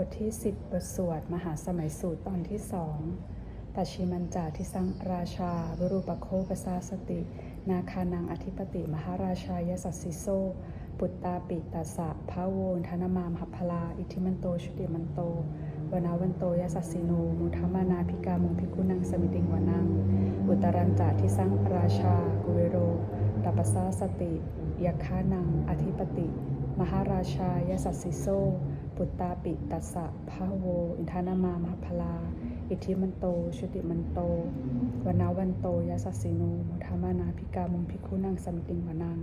บทที่ 10 บทสวด มหาสมัยสูตรตอนที่สองปัชชิมันจาทิสังราชาวรูปโคปสาสติ นาคานังอธิปติ มหาราชายสัสสิโซ ปุตตาปิตัสสะพาโวนธนมามหัพพลา อิทิมันโตชุติมันโตวนาวันโตยสัสสิโน มุทามานาภิกามุงภิกุนังสมิติงวนัง อุตรันจาทิสังราชา กุเวโรตัปสาสติยคานัง อธิปติ มหาราชายสัสสิโซ ปุตตาปิตัสสะพาโว อินทานามามหพลา อิทธิมันโตชุติมันโตวนาวันโตยสัสสิโนมุทามานาภิกามุงภิกุนังสัมติงวนัง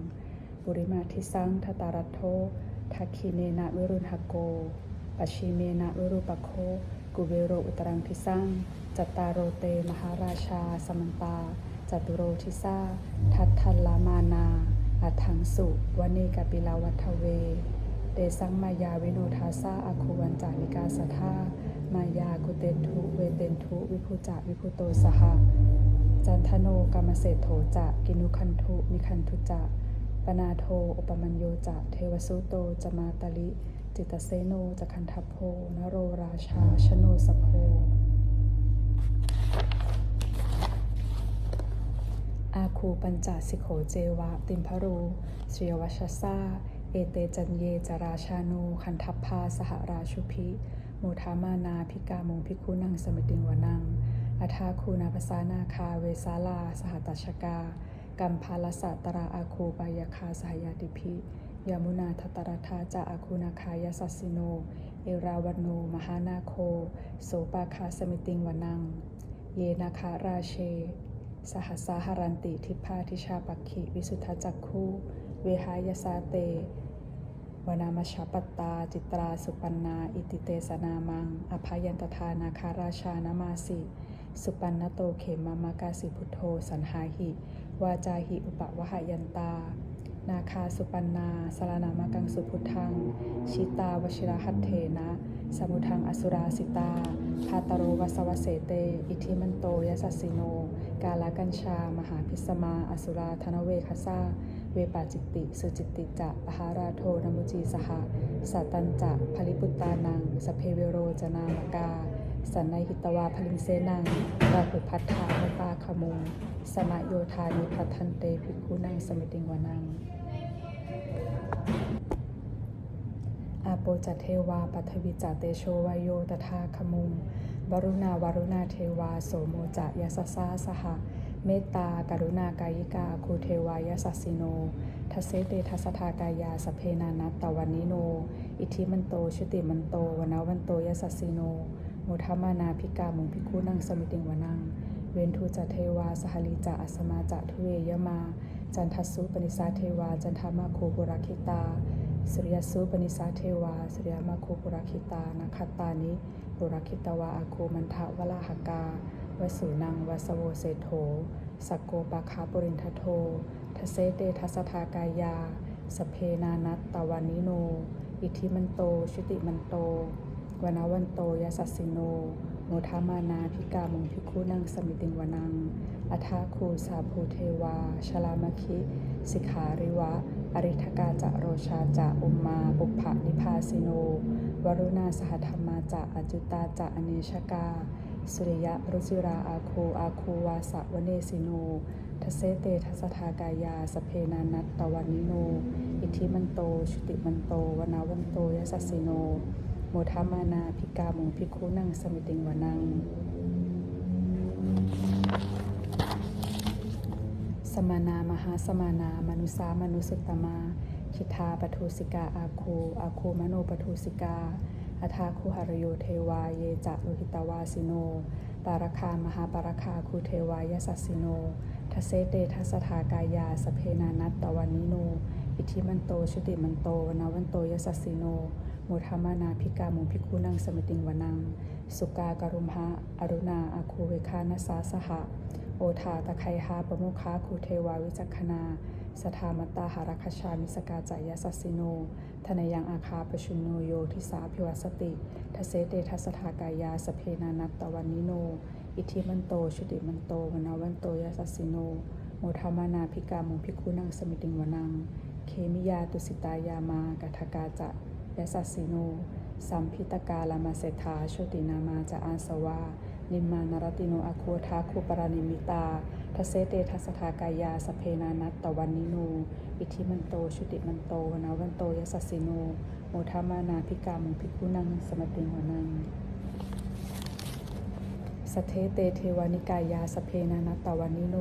ปุริมาทิสังทตารัตโททักขีเนนะวิรุณหโกปัชิเมนะวิรูปโค กุเวโรอุตรังทิสังจัตตารโรเตมหาราชา สมันตาจตุโรทิสาทัตทัลลามานาอัทังสุวเนกปิลาวัทเว เตสังมายาวิโนทาซาอาคูวันจานิกาสทามายากุเตนทุเวเตนทุวิภูจาวิภูโตสหจันทโนกรรมเศษโถจะกินุคันทุนิคันทุจะปนาโทอุปมัญโยจะเทวสุโตจมาตลิ จิตเสโนจะคันทัพโพนโรราชาชโนสโพอาคูปัญจสิโขเจวะ ติมพรูเสียวัชซา เอเตจันเยจราชานูคันทัพพาสหราชุพิโมทามานาพิกามงพิคุนังสมิติงวนังอัทาคูนาภาษานาคาเวสาลา สหตัชกา กัมพาลสัตราอาคูปายาคาสหยาติพิยามุนาทตรธาจาอาคูนาคายสัสสิโน เอราวันโน มหานาโค โสปาคาสมิติงวนัง เยนาคาราเช สหัสสาหรันติทิพาทิชาปักขิวิสุทธจักคูเวหายสาเต วนามชาปตตา จิตราสุปันนา อิติเตสนามัง อภายันตทานาคาราชานามาสิ สุปันนโตเขมามากาสิพุทโธ สันหาหิ วาจาหิอุปวหายันตา นาคาสุปันนา สารนามากังสุพุทธัง ชิตาวชิระหัตเถนะ สมุทังอสุราสิตาพาตโรวัสวเสเต อิทิมันโตยสัสสิโน กาลกัญชา มหาพิสมา อสุราธนเวคสา เวปาจิตติ สุจิตติจะปหาราโทนมุจีสหะสัตตันจะภลิปุตตานัง สเพเวโรจนามกา สันนหิตวาพลิงเสนังราหุพัทธามุตาขมุงสมโยธานิพัทันเตภิกขุนังสมิติงวนังอาโปจัตเทวาปัทวิจัตเตโชวายโยตถาคมุงวรุณาวรุณาเทวาโสโมจะยสสาสหะ เมตตากรุณากายิกาคูเทวายสัสสิโน ทัสเซเตทัสทากายาสเพนานัตตวันนิโน อิทิมันโตชุติมันโตวนาวันโตยสัสสิโนโมทามานาภิกามุงภิกุนังสมิติงวนัง เวนทุจเทวาสหลีจะอัสมาจะทุเวยมา จันทสุปนิสาเทวา จันทามาโคบุราคิตาสุริยสุปนิสาเทวาสุริยมาโคปุราคิตานาคตานิปุราคิตวาอาโคมันทะวลาหกา วสูนังวสโวเศโธสกโกปาคาปุรินทโททเสเตทัสทากายา สเพนานัตตวานิโน อิทิมันโต ชุติมันโตวนาวันโตยสัสสิโน โมทามานาพิกามุงพิคุนังสมิติงวนังอัทาคูสาภูเทวา ชลามคิ สิขาริวะ อริทกาจะโรชาจะอุมมาปุพพนิพาสิโน วรุณาสหธรรมาจะอจุตาจะอเนชกา สุริยะรุจิราอาคูอาคูวาสะวเนสิโนทเสเตทัสทากายาสเพนานัตตวันิโน อิทิมันโตชุติมันโตวนาวันโตยสัสสิโน โมทามานาภิกามุงภิกขุนังสมิติงวนัง สมานามหาสมานามนุสามนุสุตตมาคิทาปทุสิกาอาคูอาคูมโนปทุสิกา อัทาคุหรโยเทวาเยจะโลหิตวาสิโน ปารคามหาปารคาคูเทวายสัสสิโนทเสเตทัสทากายาสเพนานัตตวันนิโน อิทิมันโตชุติมันโตวนาวันโตยสัสสิโนโมทามานาภิกามุภิกขุนังสมิติงวนัง สุกากรุมหะอรุณาอาคูเวคานัสาสหะ โอทาตะไคหาปโมุขาคูเทวาวิจักขณา สทามตตาหารัคชามิสกาจายสัสสิโนธนยังอาคาปชุนโนโยทิสาพิวัสติ ทเสเตทัสทากายาสเพนานัตตวันนิโน อิทิมันโตชุติมันโตวนาวันโตยสัสสิโน โมทามานาภิกามุภิกขุนังสมิติงวนัง เคมิยาตุสิตายามากทกาจะยสัสสิโน สัมพิตกาลามาเศรษฐาโชตินามาจะอาสวานิมานารติโนอโคทาคุปรานิมิตา ทเสเตทัสทากายาสเพนานัตตวันนิโน อิทิมันโต ชุติมันโตวนาวันโตยสัสสิโน โมทามานาพิกามุภิกุนัง สมติหัวนังสเทเตเทวานิกายาสเพนานัตตวันนิโน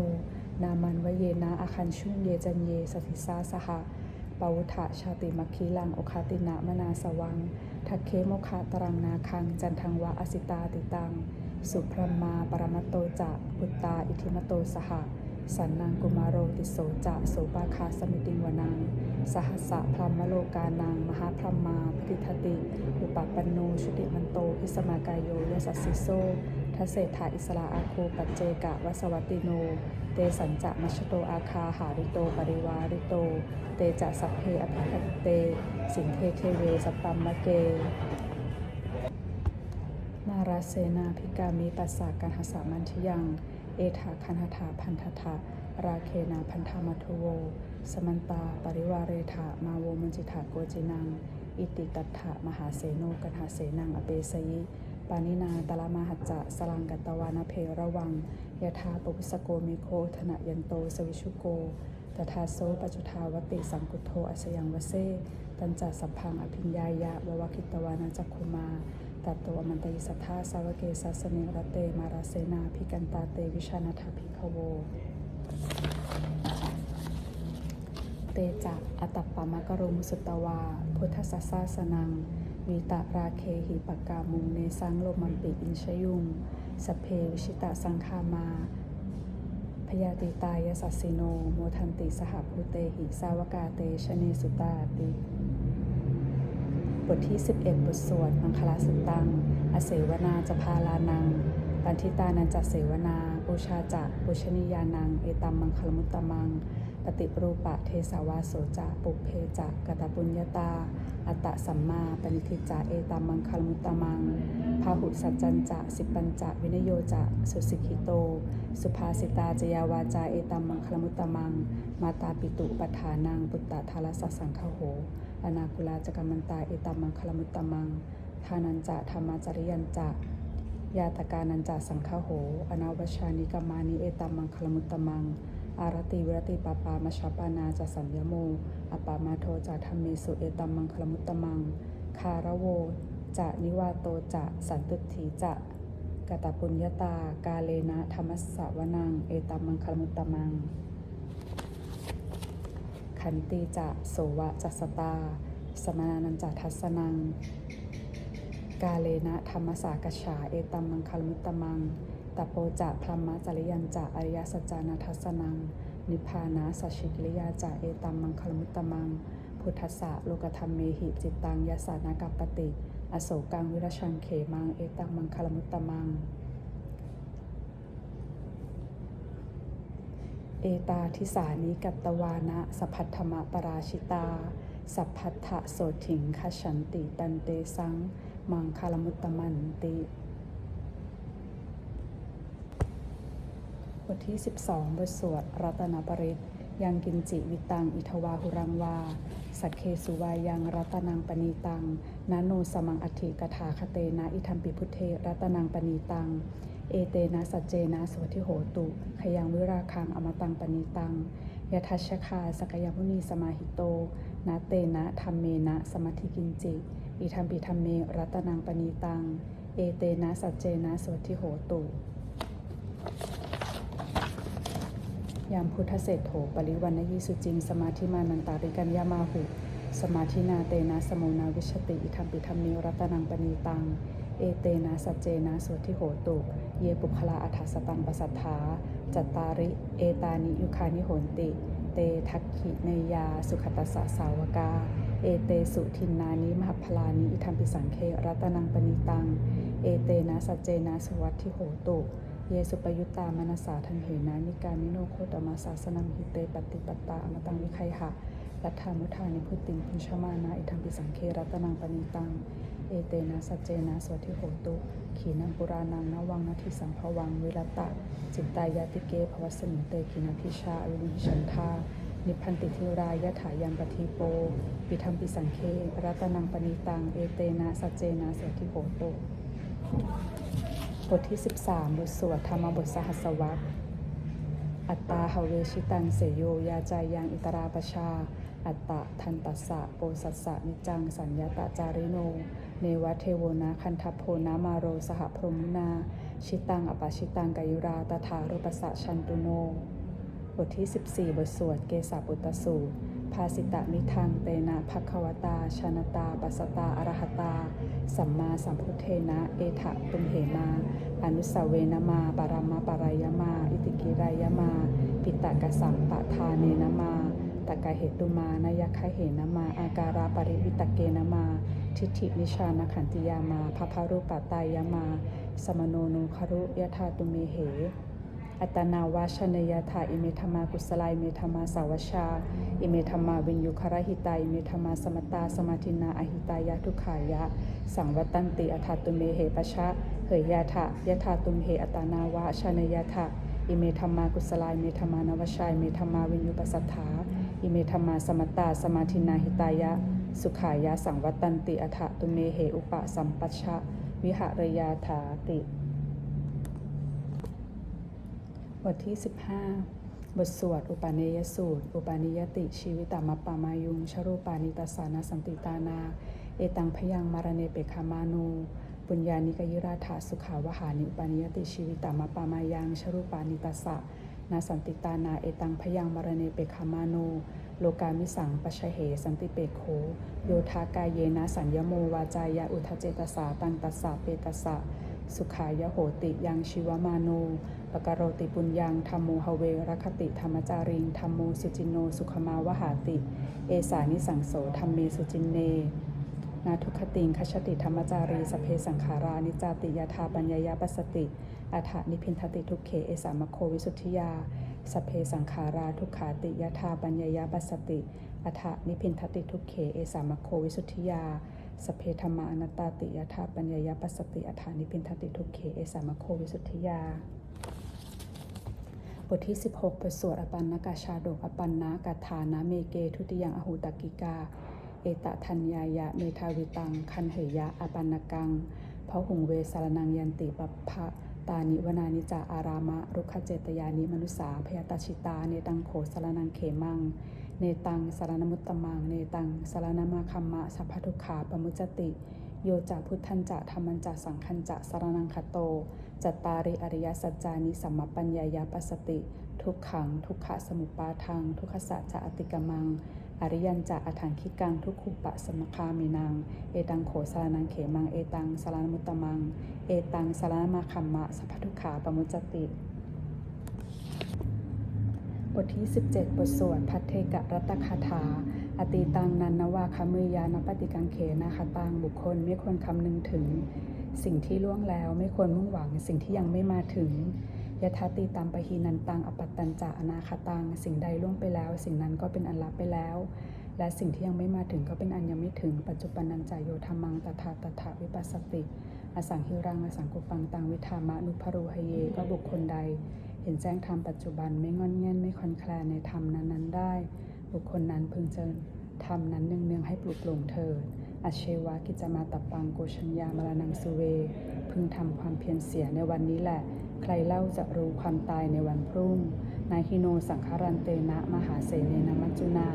นามันวเยนาอาคันชุนเยจันเยสถิสาสหะปวุทะชาติมัคคีลังโอคาตินะมนาสวัง ทักเคโมคาตรังนาคัง จันทังวะอสิตาติตัง สุพรมาปรมัตโตจะพุตตาอิทิมโตสหะสันนังกุมารโรติโสจะโสปาคาสมิติงวนัง สหัสสะพรหมโลกานัง มหาพรหมาปฏิทติ อุปปันโนชุติมันโตพิสมากายโยยสัสสิโซทเศรษฐาอิสลาอาโคปัจเจกะวสวัตติโน เตสัญจะมัชโตอาคาหาริโตปริวาริโต เตจะสัพเพอภิคัตเต สิงเทเทเวสปปัมมะเก นาราเสนาพิกามิปัสสากันหสามันทิยัง เอถาคันหถาพันธะราเคนาพันธามัทโว สมันตาปริวาเรถามาโวมัญจิถาโกจินัง อิติตัถะมหาเสโนกันหาเสนังอเปสยิปานินาตละมหัจจะสลังกัตวานาเพระวังยะธาปุพิสโกเมโคธนะยันโตสวิชุโกตถาโซปัจุทาวติสังกุโทอสยังวเซ ตัญจสัพพังอภิญญายะววคิตวานาจักคุมา ตัตโตอมันตยิสัทธาสาวเกสัสเนรเตมาราเสนาพิกันตาเตวิชานาถาภิกขโว เตจะอตัปปามะกะโรมุสุตวา พุทธสัสสาสนัง วีตะราเคหิปกามุงเนสังโลมันปิอินชยุงสเพวิชิตะสังคามาพยาติตายสัสสิโน โมทันติสหภูเตหิสาวกาเตชเนสุตาติ บทที่ 11 บทสวดมังคลาสุตัง อเสวนาจะพาลานัง ปันทิตานันจะเสวนา บูชาจักปุชนียานัง เอตัมมังคลมุตตมัง ปฏิรูปะเทสาวาโสจะปุเพจะกตปุญญาตา อัตตะสัมมาปณิทิจะเอตัมมังคลมุตตมังพาหุสัจจันจะสิปัญจะวินโยจะสุสิกิโต สุภาสิตาจยาวาจาเอตัมมังคลมุตตมัง มาตาปิตุปัฏฐานังปุตตะทาลสัสังคโหอนาคุลาจกรรมันตาเอตัมมังคลมุตตมังทานันจะธรรมาจริยันจะยาตกานันจะสังฆโห อนาวชานิกามานิเอตัมมังคลมุตตมัง อารติวิรติปปามชปานาจะสัญญโม อปามาโทจะธรรมเมสุเอตัมมังคลมุตตมัง คาระโว จะนิวาโตจะสันตุถีจะกตปุญญาตา กาเลนะธรรมสวนัง เอตัมมังคลมุตตมัง ขันติจะโสวะจัสตา สมานันจะทัสสนัง กาเลนะธรรมสากฉา เอตัมมังคลมุตตมัง ตโปจะพรหมจริยันจะอริยสัจจานาทัสนัง นิพพานาสัชิกิริยาจะเอตัมมังคลมุตตมัง พุทธะโลกธรรมเมหิจิตตังยสานากัปปติ อโศกังวิรชังเขมังเอตัมมังคลมุตตมัง เอตาทิสานิกัตตวานะสัพพัทธมะปราชิตา สัพพัทธะโสถิงคฉันติตันเตสัง มังคลมุตตมันติ บทที่ 12 บทสวดรัตนปริตยังกินจิวิตัง อิทวาหุรังวา สักเคสุวายังรัตนังปณีตังนาโนสมังอธิกถาคเตนะอิทัมปิพุเทรัตนังปณีตัง เอเตนะสัจเจนะสวัติโหตุขยังวิราคังอมตังปณีตังยทัชชคาสกยมุนีสมาหิโต นาเตนะธรรมเมนะสมัติกินจิ อิทัมปิธรรมเมรัตนังปณีตัง เอเตนะสัจเจนะสวัติโหตุ ยามพุทธเศรษโถปริวันนยีสุจิง สมาธิมานันตาริกัญญามาหุ สมาธินาเตนะสมุนาวิชติอิทัมปิธรรมเมรัตนังปณีตัง เอเตนะสัจเจนะสวทิโหตุ เยปุคลาอัฏฐสตังปสัทธา จัตตาริ เอตานิยุคานิโหนติ เตทักขิเนยา สุขตัสสะสาวกา เอเตสุทินนานิมหพลานิอิทัมปิสังเครัตนังปณีตัง เอเตนะสัจเจนะสวัตทิโหตุ เยสุปยุตตามนัสสาทันเหนานิการมิโนโคตมาสาสนังหิเตปฏิปตาอมตังวิไคหะรัฐามุทานิพุติงพุชมานาอิทัมปิสังเครัตนังปณีตัง เอเตนะสัจเจนะสวัติโหตุ ขีนังปุรานังนวังนาทิสัมภวังวิรตะ จิตตายาติเกภวสมิเตขีนาทิชาอวินิชันทานิพันติทิรายะถายันปทิโป ปิธรรมปิสังเครัตนังปณิตัง เอเตนะสัจเจนะเสติโหโตบ ทที่ 13 บทสวดธรรมบทสหัสวรรษอัตตาหเวชิตังเสโยยาจายังอิตราปชา อัตตะทันตัสสะโปสัสสะนิจังสัญญาตะจาริโน เนวะเทโวนาคันทัพโพนามาโรสหพรหมุนา ชิตังอปาชิตังกายุราตถารุปสสะชันตุโน บทที่ 14 บทสวดเกสาปุตตสูตร ภาสิตะนิทังเตนะภควตาชานตาปัสตาอรหตา สัมมาสัมพุทเทนะ เอถะตุมเหมา อนุสาเวนะมาปารามะปารายมา อิติกิรายมา ปิตะกะสัมปะทาเนนะมาตะกะเหตุมานายคะเหนมา อาการาปริวิตะเกนะมา ทิฏฐินิชานขันติยามาภพารุปตายามา สมโนนุคารุยะธาตุเมเห อัตนาวาชนยถาอิเมธรรมากุสลายเมธรรมาสาวชา อิเมธรรมาวินยุคารหิตาอิเมธรรมาสมตาสมาธินาอหิตายะทุขายะ สังวัตันติอัฏฐตุเมเหปชะเหยยาถะยะถาตุมเหอัตนาวาชนยถาอิเมธรรมากุสลายเมธรรมานวชายเมธรรมาวินยุปสัทธาอิเมธรรมาสมตาสมาธินาหิตายะ สุขายะสังวัตันติอัฏฐตุเมเหอุปสัมปชชะวิหารยาถาติ บทที่ 15 บทสวด อุปาเนยสูตร อุปาณิยติ ชีวิตามัปปามายุง ชรูปานิตาสานาสันติตานา เอตังพยังมารเนเปคามานูปุญญานิกยิราถาสุขาวหานิอุปาณิยติชีวิตามปามายังชรูปานิตาสะนาสันติตานาเอตังพยังมารเนเปคามานูโลกามิสังปชเหสันติเปโคโยธากายเยนะสัญญโมวาจายะอุทเจตสาตังตัสสะเปตสะสุขายโหติยังชีวมาโน ปกโรติปุญญังธรรมโมหเวรคติธรรมจาริงธรรมโมสุจินโนสุขมาวหาติ เอสานิสังโสธรรมเมสุจินเน นาทุคติงคชติธรรมจารีสเพสังขารานิจาติยาธาปัญญายาปัสติอัฏฐนิพินทติทุกเขเอสามโควิสุทธิยาสเพสังขาราทุกขาติยาธาปัญญายาปัสติอัฏฐนิพินทติทุกเขเอสามโควิสุทธิยาสเพธรรมาอนัตตาติยาธาปัญญายาปัสติอัฏฐนิพินทติทุกเขเอสามโควิสุทธิยา ทที่ 16 บทสวดอปันนกาชาดกอปันนากาธานาเมเกทุติยังอหุตกิกา เอตทัญญายะเมทาวิตัง คันเหยะอปันนกังพระหุงเวสารนังยันติปภะตานิวนานิจาอารามะรุขเจตยานิมนุสาพยาตชิตา เนตังโขสารนังเขมัง เนตังสารนมุตตมัง เนตังสารนามาคัมมะสัพพทุขาปมุจติ โยจะพุทธันจะธรรมันจะสังคันจะสารนังคโต จัตตาริอริยสัจจานิสัมมปัญญายาปสติ ทุกขัง ทุกขะสมุปาทังทุกขสัจจะอติกมัง อริยันจะอถังคิกัง ทุกขุปะสมคามินังเอตังโขสารนังเขมัง เอตังสารนมุตตมัง เอตังสารนมาคัมมะสัพพทุขาปมุจจติบทที่ 17 บทสวดพัทเทกะรัตคาถา อตีตังนันนวาคมือยานปฏิกังเขนาคตังบุคคลไม่ควรคำนึงถึง สิ่งที่ล่วงแล้วไม่ควรมุ่งหวัง สิ่งที่ยังไม่มาถึงยถาตีตามปะหีนันตังอปัตตัญจะอนาคตังสิ่งใดล่วงไปแล้ว สิ่งนั้นก็เป็นอันลับไปแล้ว และสิ่งที่ยังไม่มาถึงก็เป็นอันยังไม่ถึง ปัจจุบันนันจายโยธรรมังตถาตถาวิปัสสติ อสังหิรังอสังกุปังตังวิธามะนุพโรหเยก็บุคคลใด เห็นแจ้งธรรมปัจจุบันไม่งอนแง่นไม่คอนแคลนในธรรมนั้นๆได้ บุคคลนั้นพึงเจริญธรรมนั้นเนืองๆให้ปลุกปลงเถิดอาเชวะกิจมาตับปังโกชัญญามรณังสุเว พึงทำความเพียรเสียในวันนี้แหละ ใครเล่าจะรู้ความตายในวันพรุ่งนายฮิโนสังคารันเตนะมหาเสนนมัจจุนา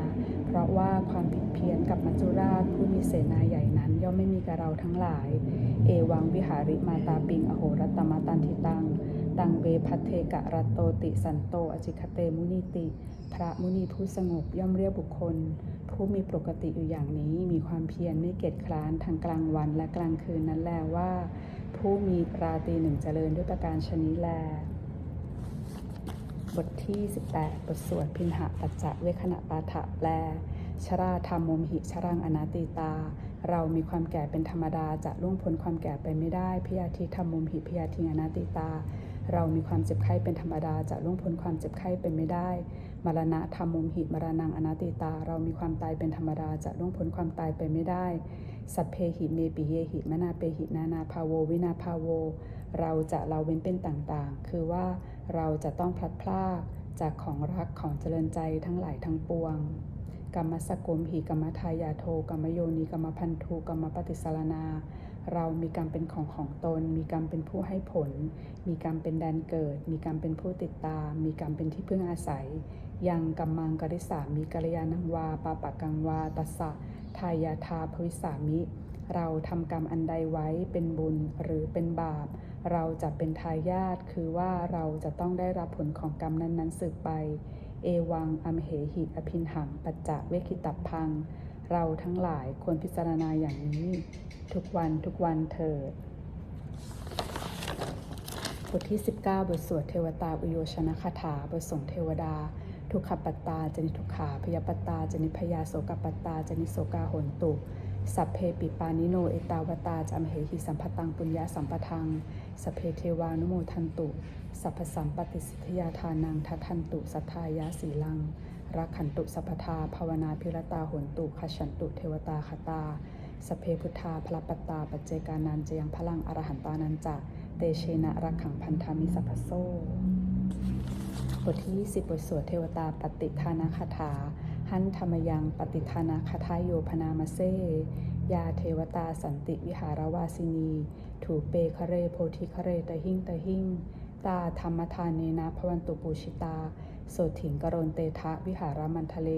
เพราะว่าความผิดเพี้ยนกับมัจจุราชผู้มีเสนาใหญ่นั้นย่อมไม่มีกับเราทั้งหลาย เอวังวิหาริมาตาปิงอโหรัตมาตันทิตัง ตังเวพัทเทกะรัตโตติสันโตอจิคเตมุนิติ พระมุนีผู้สงบย่อมเรียกบุคคล ผู้มีปกติอยู่อย่างนี้มีความเพียรไม่เกียจคร้านทางกลางวันและกลางคืนนั้นแลว่า ผู้มีราตรีหนึ่งเจริญด้วยประการชนี้แล บทที่ 18 บทสวดพินหะปัจจะเวคณะปาฐะแปลชราธรรมมมหิชรังอนาติตา เรามีความแก่เป็นธรรมดาจะล่วงพ้นความแก่ไปไม่ได้พยาธิธรรมมมหิพยาธิอนาติตา เรามีความเจ็บไข้เป็นธรรมดาจะล่วงพ้นความเจ็บไข้เป็นไม่ได้ มรณะธรรมโมมหิมรณังอนาติตา เรามีความตายเป็นธรรมดาจะล่วงพ้นความตายไปไม่ได้ สัพเพหิเมปิเยหิมนาเปหินานาภาโววินาภาโว เราจะเราเว้นเป็นต่างๆ คือว่าเราจะต้องพลัดพรากจากของรักของเจริญใจทั้งหลายทั้งปวงกรรมสกุมหีกรรมทายาโทกรรมโยนีกรรมพันธุกรรมปฏิสารนา เรามีกรรมเป็นของของตน มีกรรมเป็นผู้ให้ผล มีกรรมเป็นแดนเกิด มีกรรมเป็นผู้ติดตาม มีกรรมเป็นที่พึ่งอาศัย ยังกัมมังกริสามีกัลยาณังวาปาปะกังวาตัสสะทายาทาภวิสามิ เราทำกรรมอันใดไว้เป็นบุญหรือเป็นบาป เราจะเป็นทายาทคือว่าเราจะต้องได้รับผลของกรรมนั้นๆสืบไป เอวังอัมเหหิอภินหังปัจจะเวคิตับพัง เราทั้งหลายควรพิจารณาอย่างนี้ ทุกวันทุกวันเถิดบทที่ 19 บทสวดเทวตาอุโยชนะคาถาบทส่งเทวดา ทุกขปัตตาจนิทุกขาพยาปัตตาจนิพยาโสกปัตตาจนิโสกาหนตุ สัพเพปิปานิโนเอตาวตาจามเหหิสัมปตังปุญญาสัมปทังสัพเพเทวานุโมทันตุ สัพพสัมปติสิทธยาทานังทัทันตุสัทธายาสีลัง รักขันตุสัพพทาภาวนาพิรตาหนตุขฉันตุเทวตาคตา สเพพุทธาพลปตาปัจเจกานันจะยังพลังอรหันตานันจะเตเชนะรักขังพันธามิสัพพโซบทที่ 20 บทสวดเทวตาปฏิทานาคาถา หันธรรมยังปฏิทานาคาทายโยพนามาเซยาเทวตาสันติวิหารวาสินี ถูเปคะเรโพธิคะเรตะหิ่งตะหิ่งตาธรรมทานเนนะพวันตุปูชิตา โสถิงกรณเตทะวิหารามันทะเล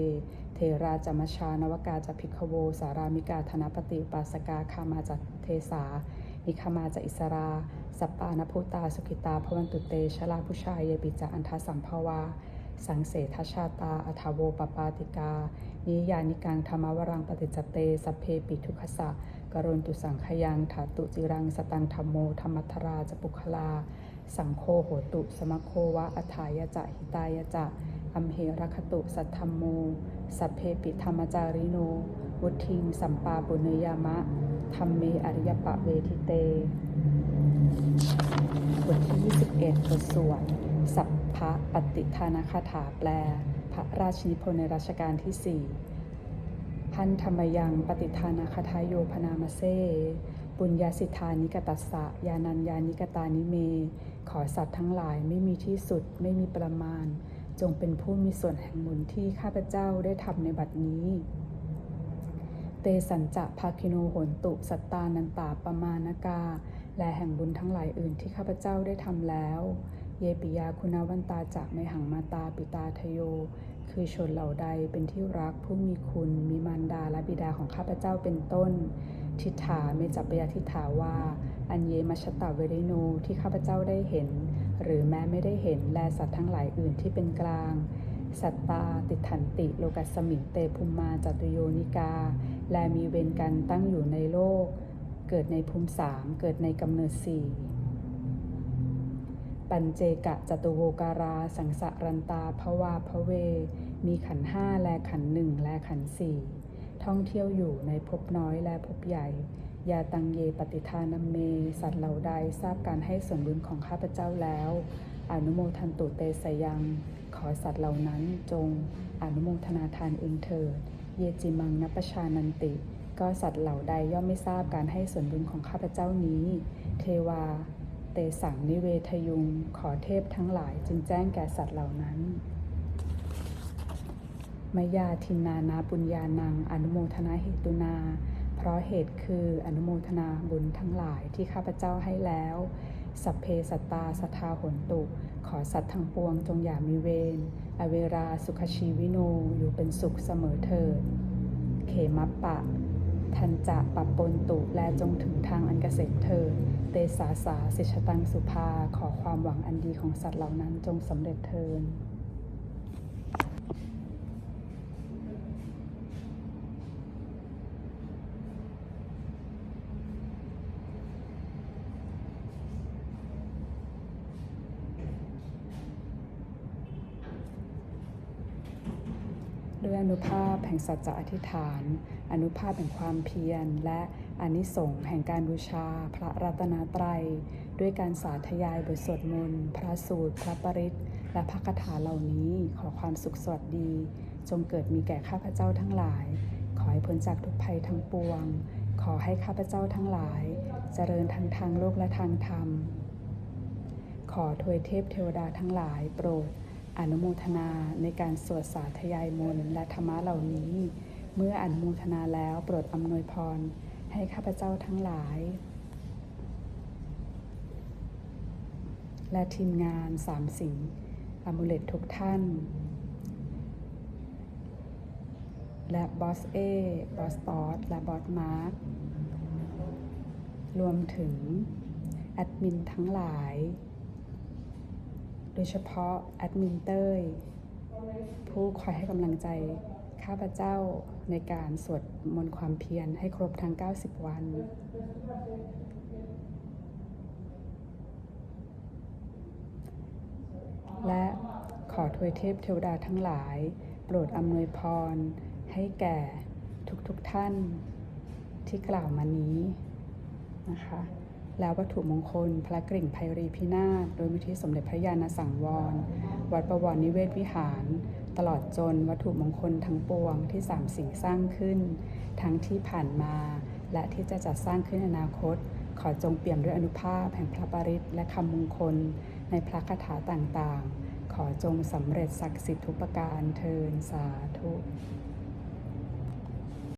เทราจมชานวกาจพิกขโว สารามิกาธนปฏิปาสกาคามาจเทสานิคามาจะอิสราสัปปานภูตาสุขิตาพวันตุเตชลาผู้ชายเยปิจะอันทสัมภาวา สังเสทชาตาอัทโวปปาติกา นิยานิกังธรรมวรังปฏิจเตสเพปิทุคสะกรณตุสังขยังถาตุจิรังสตังธรรมโมธรรมัทราจะปุคลา สังโฆโหตุ สมโควะอัฏฐายะจะหิตายะจะ อัมเหรคตุ สัทธรรมโม สัพเพปิธรรมจาริโน วุทิง สัมปาปุเนยามะ ธรรมเมอริยปะเวทิเต บทที่ 21บทสวด สัพพะปฏิทานาคาถาแปล พระราชนิพนธ์ในรัชกาลที่ 4 พันธรรมยังปฏิทานาคาทายโยพนามาเซ ปุญญาสิทธานิกตัสสะยานัญญานิกตานิเม ขอสัตว์ทั้งหลายไม่มีที่สุดไม่มีประมาณ จงเป็นผู้มีส่วนแห่งบุญที่ข้าพเจ้าได้ทำในบัดนี้ เตสัญจะภาคิโนโหนตุสัตตานันตาปมานกา และแห่งบุญทั้งหลายอื่นที่ข้าพเจ้าได้ทำแล้ว เยปิยาคุณาวันตาจากไมหังมาตาปิตาทโย คือชนเหล่าใดเป็นที่รักผู้มีคุณมีมารดาและบิดาของข้าพเจ้าเป็นต้น ทิฏฐาเมจัปปยาทิฏฐาว่า อันเยมัชตตาเวริโนที่ข้าพเจ้าได้เห็น หรือแม้ไม่ได้เห็นแลสัตว์ทั้งหลายอื่นที่เป็นกลาง สัตตาติทันติโลกัสมิเตภูมิมาจตุโยนิกา และมีเวรกันตั้งอยู่ในโลก เกิดในภูมิสามเกิดในกำเนิดสี่ปัญเจกะจตุโวการา สังสะรันตาภวาพระเว มีขันห้าและขันหนึ่งและขันสี่ ท่องเที่ยวอยู่ในภพน้อยและภพใหญ่ ยาตังเยปฏิทานัมเม สัตว์เหล่าใดทราบการให้ส่วนบุญของข้าพเจ้าแล้ว อนุโมทันตุเตสยัง ขอสัตว์เหล่านั้นจง อนุโมทนาทานเองเถิด เยจิมังนัปชานันติ ก็สัตว์เหล่าใดย่อมไม่ทราบการให้ส่วนบุญของข้าพเจ้านี้ เทวา เตสังนิเวทยุง ขอเทพทั้งหลายจึงแจ้งแก่สัตว์เหล่านั้น มยาทินนานาปุญญานัง อนุโมทนาเหตุนา เพราะเหตุคืออนุโมทนาบุญทั้งหลายที่ข้าพเจ้าให้แล้ว สัพเพสัตตาสัทธาหนตุ ขอสัตว์ทั้งปวงจงอย่ามีเวร อเวราสุขชีวิโนอยู่เป็นสุขเสมอเถิด เขมัปปะ ทันจะปรับปนตุและจงถึงทางอันเกษมเถิด เตสาสาสิชตังสุภา ขอความหวังอันดีของสัตว์เหล่านั้นจงสำเร็จเทิน ด้วยอนุภาพแห่งสัจจะอธิษฐาน อนุภาพแห่งความเพียร และอนิสงส์แห่งการบูชา พระรัตนตรัย ด้วยการสาธยายบทสวดมนต์ พระสูตร พระปริตและพระคาถาเหล่านี้ ขอความสุขสวัสดี จงเกิดมีแก่ข้าพเจ้าทั้งหลาย ขอให้พ้นจากทุกภัยทั้งปวง ขอให้ข้าพเจ้าทั้งหลาย เจริญทั้งทางโลกและทางธรรม ขอทวยเทพเทวดาทั้งหลายโปรด อนุโมทนาในการสวดสาธยายมนต์และธรรมะเหล่านี้ เมื่ออนุโมทนาแล้วโปรดอำนวยพรให้ข้าพเจ้าทั้งหลาย และทีมงานสามสิ่งอมูเลตทุกท่าน และบอสเอบอสตอสและบอสมาร์ครวมถึงแอดมินทั้งหลาย โดยเฉพาะแอดมินเต้ย ผู้คอยให้กำลังใจข้าพเจ้าในการสวดมนต์ความเพียรให้ครบทั้ง 90 วัน และขอทวยเทพเทวดาทั้งหลาย โปรดอำนวยพร ให้แก่ทุกๆทท่านที่กล่าวมานี้นะคะ แล้ววัตถุมงคล พระกริ่งไพรีพินาศโดยมิทิสมเด็จพระญาณสังวร วัดประวรนิเวศวิหาร ตลอดจนวัตถุมงคลทั้งปวงที่สามสิ่งสร้างขึ้น ทั้งที่ผ่านมา และที่จะจัดสร้างขึ้นในอนาคต ขอจงเปี่ยมด้วยอนุภาพแห่งพระปริตรและคำมงคล ในพระคาถาต่างๆ ขอจงสำเร็จศักดิ์สิทธิ์ทุกประการเทินสาธุ